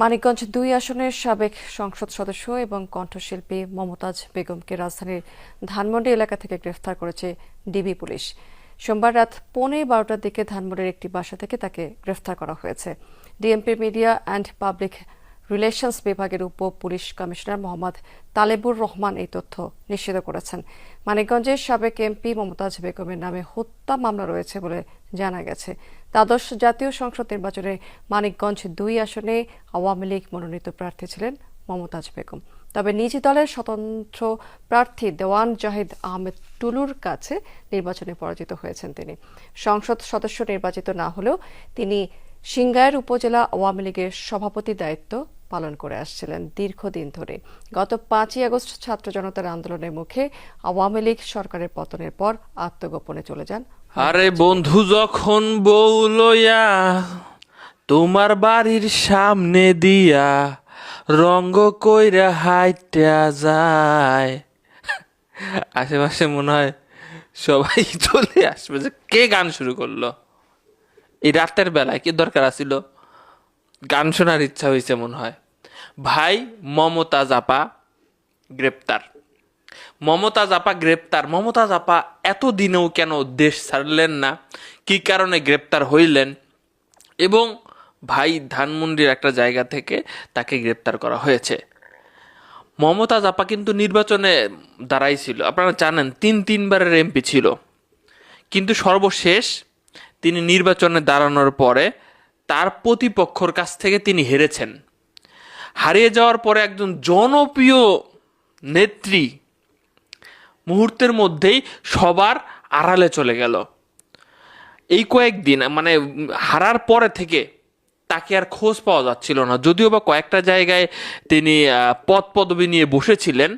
মানিকগঞ্জ দুই আসনের সাবেক সংসদ সদস্য এবং কণ্ঠশিল্পী মমতাজ বেগমকে রাজধানীর ধানমন্ডি এলাকা থেকে গ্রেফতার করেছে ডিবি পুলিশ। সোমবার রাত পৌনে বারোটার দিকে ধানমন্ডির একটি বাসা থেকে তাকে গ্রেফতার করা হয়েছে। DMP media and public relations বিভাগের উপ পুলিশ কমিশনার মোহাম্মদ তালেবুর রহমান এই তথ্য নিশ্চিত করেছেন। মানিকগঞ্জের সাবেক এমপি মমতাজ বেগমের নামে হত্যা মামলা রয়েছে বলে জানা গেছে। দ্বাদশ জাতীয় সংসদ নির্বাচনে মানিকগঞ্জ দুই আসনে আওয়ামী লীগ মনোনীত প্রার্থী ছিলেন মমতাজ বেগম। তবে নিজ দলের স্বতন্ত্র প্রার্থী দেওয়ান জাহিদ আহমেদ টুলুর কাছে নির্বাচনে পরাজিত হয়েছেন তিনি। সংসদ সদস্য নির্বাচিত না হলেও তিনি সিংগাইর উপজেলা আওয়ামী লীগের সভাপতি দায়িত্ব পালন করে আসছিলেন দীর্ঘদিন ধরে। গত পাঁচই আগস্ট ছাত্র জনতার আন্দোলনের মুখে আওয়ামী লীগ সরকারের পতনের পর আত্মগোপনে চলে যান আরে বন্ধু, যখন বউ লইয়া তোমার বাড়ির সামনে দিয়া রঙ্গ কইরা হাইটা যায়, আশেপাশে মনে হয় সবাই চলে আসবে যে কে গান শুরু করল? এই রাতের বেলায় কি দরকার আছিল? গান শোনার ইচ্ছা হয়েছে মনে হয়। ভাই মমতাজ আপা, গ্রেপ্তার। মমতাজ আপা গ্রেপ্তার। মমতাজ আপা এতদিনেও কেন দেশ ছাড়লেন না? কি কারণে গ্রেপ্তার হইলেন? এবং ভাই ধানমন্ডির একটা জায়গা থেকে তাকে গ্রেপ্তার করা হয়েছে। মমতাজ আপা কিন্তু নির্বাচনে দাঁড়াইছিল আপনারা জানেন, তিন তিনবারের এমপি ছিল। কিন্তু সর্বশেষ তিনি নির্বাচনে দাঁড়ানোর পরে তার প্রতিপক্ষর কাছ থেকে তিনি হেরেছেন। হারিয়ে যাওয়ার পরে একজন জনপ্রিয় নেত্রী মুহূর্তের মধ্যেই সবার আড়ালে চলে গেল। এই কয়েকদিন মানে হারার পরে থেকে তাকে আর খোঁজ পাওয়া যাচ্ছিল না। যদিও বা কয়েকটা জায়গায় তিনি পদ পদবি নিয়ে বসেছিলেন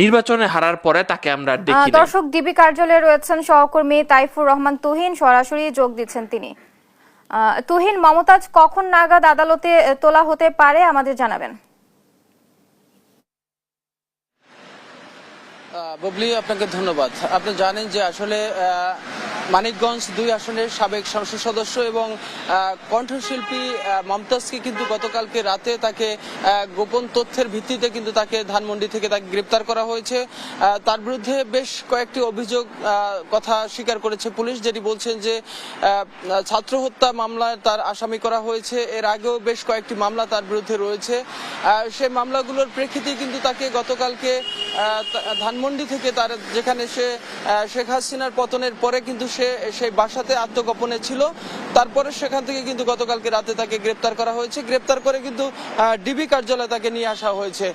নির্বাচনে হারার পরে তাকে আমরা দেখি দর্শক ডিবি কার্যালয়ে রয়েছেন সহকর্মী তাইফুর রহমান তুহিন সরাসরি যোগ দিচ্ছেন তিনি। তুহিন মমতাজ কখন নাগাদ আদালতে তোলা হতে পারে আমাদের জানাবেন। বুবলি আপনাকে ধন্যবাদ। আপনি জানেন যে আসলে মানিকগঞ্জ দুই আসনের সাবেক সংসদ সদস্য এবং কণ্ঠশিল্পী মমতাজকে কিন্তু গতকালকে রাতে তাকে গোপন তথ্যের ভিত্তিতে কিন্তু তাকে ধানমন্ডি থেকে তাকে গ্রেপ্তার করা হয়েছে। তার বিরুদ্ধে বেশ কয়েকটি অভিযোগ কথা স্বীকার করেছে পুলিশ, যেটি বলছেন যে ছাত্র হত্যা মামলায় তার আসামি করা হয়েছে। এর আগেও বেশ কয়েকটি মামলা তার বিরুদ্ধে রয়েছে। সেই মামলাগুলোর প্রেক্ষিতে কিন্তু তাকে গতকালকে ধানমন্ডি থেকে তার যেখানে সে শেখ হাসিনার পতনের পরে কিন্তু সে, সেই বাসাতে আত্মগোপনে ছিল। তারপরে সেখান থেকে কিন্তু গতকালকে রাতে তাকে গ্রেপ্তার করা হয়েছে। গ্রেপ্তার করে কিন্তু ডিবি কার্যালয়ে তাকে নিয়ে আসা হয়েছে।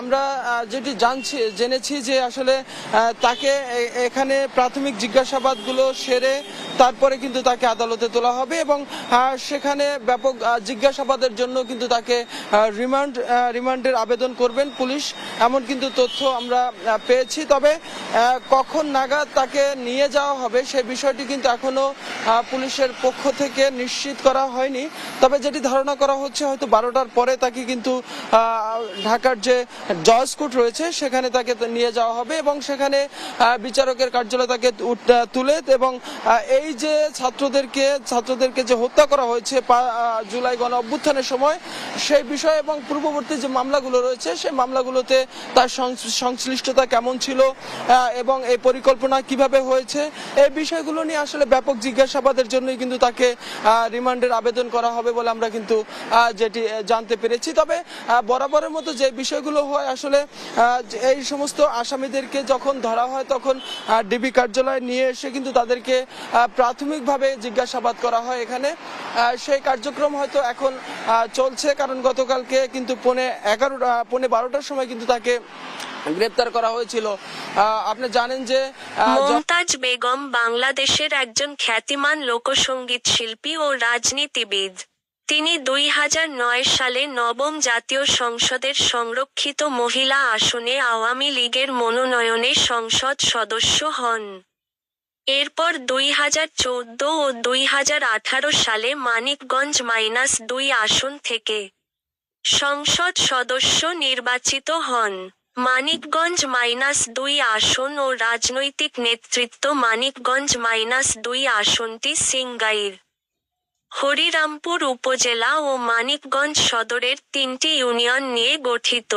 আমরা যেটি জানছি, জেনেছি যে আসলে তাকে এখানে প্রাথমিক জিজ্ঞাসাবাদগুলো সেরে তারপরে কিন্তু তাকে আদালতে তোলা হবে এবং সেখানে ব্যাপক জিজ্ঞাসাবাদের জন্য কিন্তু তাকে রিমান্ড রিমান্ডের আবেদন করবেন পুলিশ। এমন কিন্তু তথ্য আমরা পেয়েছি। তবে কখন নাগাদ তাকে নিয়ে যাওয়া হবে সেই বিষয়টি কিন্তু এখনও পুলিশের পক্ষ থেকে নিশ্চিত করা হয়নি। তবে যেটি ধারণা করা হচ্ছে, হয়তো বারোটার পরে তাকে কিন্তু ঢাকার যে জজ কোর্ট রয়েছে, সেখানে তাকে নিয়ে যাওয়া হবে এবং সেখানে বিচারকের কার্যালয় তাকে তুলে এবং এই যে ছাত্রদেরকে ছাত্রদেরকে যে হত্যা করা হয়েছে জুলাই গণ অভ্যুত্থানের সময়, সেই বিষয় এবং পূর্ববর্তী যে মামলাগুলো রয়েছে, সেই মামলাগুলোতে তার সংশ্লিষ্টতা কেমন ছিল এবং এই পরিকল্পনা কীভাবে হয়েছে এই বিষয়গুলো নিয়ে আসলে ব্যাপক জিজ্ঞাসাবাদের জন্যই কিন্তু তাকে রিমান্ডের আবেদন করা হবে বলে আমরা কিন্তু যেটি জানতে পেরেছি। তবে বরাবরের মতো যে বিষয়গুলো হয় আসলে এই সমস্ত আসামিদেরকে যখন ধরা হয় তখন ডিবি কার্যালয়ে নিয়ে এসে কিন্তু তাদেরকে প্রাথমিকভাবে জিজ্ঞাসাবাদ করা হয় এখানে। সেই কার্যক্রম হয়তো এখন চলছে কারণ গতকালকে কিন্তু পৌনে এগারো পৌনে বারোটার সময় কিন্তু তাকে গ্রেপ্তার করা হয়েছিল। আপনি জানেন যে মমতাজ বেগম বাংলাদেশের একজন খ্যাতিমান লোকসঙ্গীত শিল্পী ও রাজনীতিবিদ। তিনি দুই হাজার নয় সালে নবম জাতীয় সংসদের সংরক্ষিত মহিলা আসনে আওয়ামী লীগের মনোনয়নে সংসদ সদস্য হন। এরপর দুই হাজার চোদ্দ ও দুই হাজার আঠারো সালে মানিকগঞ্জ মাইনাস দুই আসন থেকে সংসদ সদস্য নির্বাচিত হন। মানিকগঞ্জ মাইনাস দুই আসন ও রাজনৈতিক নেতৃত্ব মানিকগঞ্জ মাইনাস দুই আসনটি সিংগাইর হরিরামপুর উপজেলা ও মানিকগঞ্জ সদরের তিনটি ইউনিয়ন নিয়ে গঠিত।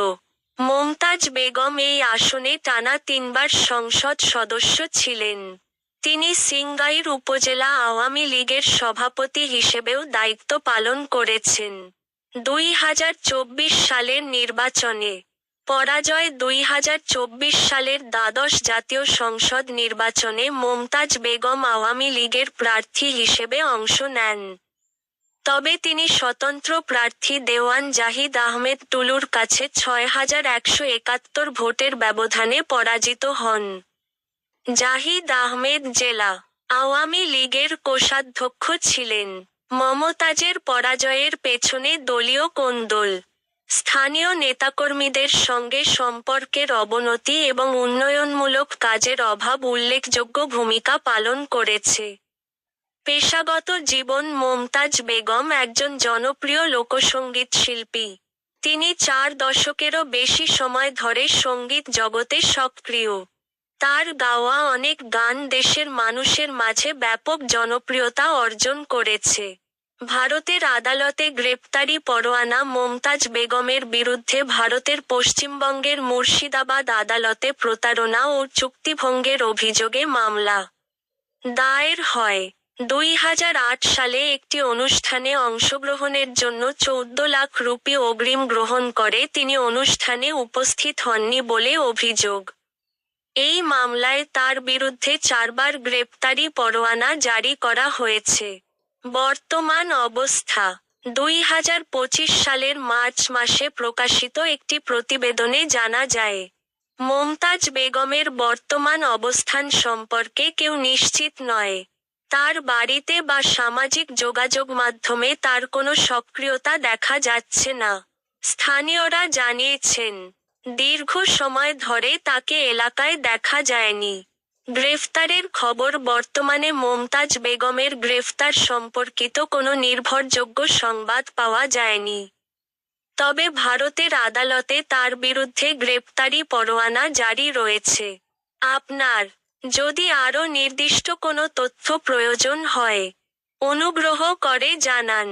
মমতাজ বেগম এই আসনে টানা তিনবার সংসদ সদস্য ছিলেন। তিনি সিংগাইর উপজেলা আওয়ামী লীগের সভাপতি হিসেবেও দায়িত্ব পালন করেছেন। দুই হাজার চব্বিশ সালের নির্বাচনে পরাজয় দুই হাজার চব্বিশ সালের দ্বাদশ জাতীয় সংসদ নির্বাচনে মমতাজ বেগম আওয়ামী লীগের প্রার্থী হিসেবে অংশ নেন। তবে তিনি স্বতন্ত্র প্রার্থী দেওয়ান জাহিদ আহমেদ টুলুর কাছে ছয় হাজার একশো একাত্তর ভোটের ব্যবধানে পরাজিত হন। জাহিদ আহমেদ জেলা আওয়ামী লীগের কোষাধ্যক্ষ ছিলেন। মমতাজের পরাজয়ের পেছনে দলীয় কোন্দল স্থানীয় নেতাকর্মীদের সঙ্গে সম্পর্কের অবনতি এবং উন্নয়নমূলক কাজের অভাব উল্লেখযোগ্য ভূমিকা পালন করেছে। পেশাগত জীবন মমতাজ বেগম একজন জনপ্রিয় লোকসঙ্গীত শিল্পী। তিনি চার দশকেরও বেশি সময় ধরে সংগীত জগতে সক্রিয়। তার গাওয়া অনেক গান দেশের মানুষের মাঝে ব্যাপক জনপ্রিয়তা অর্জন করেছে। ভারতের আদালতে গ্রেপ্তারি পরোয়ানা মমতাজ বেগমের বিরুদ্ধে ভারতের পশ্চিমবঙ্গের মুর্শিদাবাদ আদালতে প্রতারণা ও চুক্তিভঙ্গের অভিযোগে মামলা। দায়ের হয়। দুই হাজার আট সালে একটি অনুষ্ঠানে অংশগ্রহণের জন্য চৌদ্দ লাখ রুপি অগ্রিম গ্রহণ করে তিনি অনুষ্ঠানে উপস্থিত হননি বলে অভিযোগ। এই মামলায় তার বিরুদ্ধে চারবার গ্রেপ্তারি পরোয়ানা জারি করা হয়েছে। বর্তমান অবস্থা। দুই হাজার পঁচিশ সালের মার্চ মাসে প্রকাশিত একটি প্রতিবেদনে জানা যায়, মমতাজ বেগমের বর্তমান অবস্থান সম্পর্কে কেউ নিশ্চিত নয়। তার বাড়িতে বা সামাজিক যোগাযোগ মাধ্যমে তার কোনো সক্রিয়তা দেখা যাচ্ছে না। স্থানীয়রা জানিয়েছেন, দীর্ঘ সময় ধরে তাকে এলাকায় দেখা যায়নি। গ্রেফতারের খবর বর্তমানে মমতাজ বেগমের গ্রেফতার সম্পর্কিত কোনো নির্ভরযোগ্য সংবাদ পাওয়া যায়নি। তবে ভারতের আদালতে তার বিরুদ্ধে গ্রেপ্তারি পরোয়ানা জারি রয়েছে। আপনার, যদি আরও নির্দিষ্ট কোনো তথ্য প্রয়োজন হয়, অনুগ্রহ করে জানান।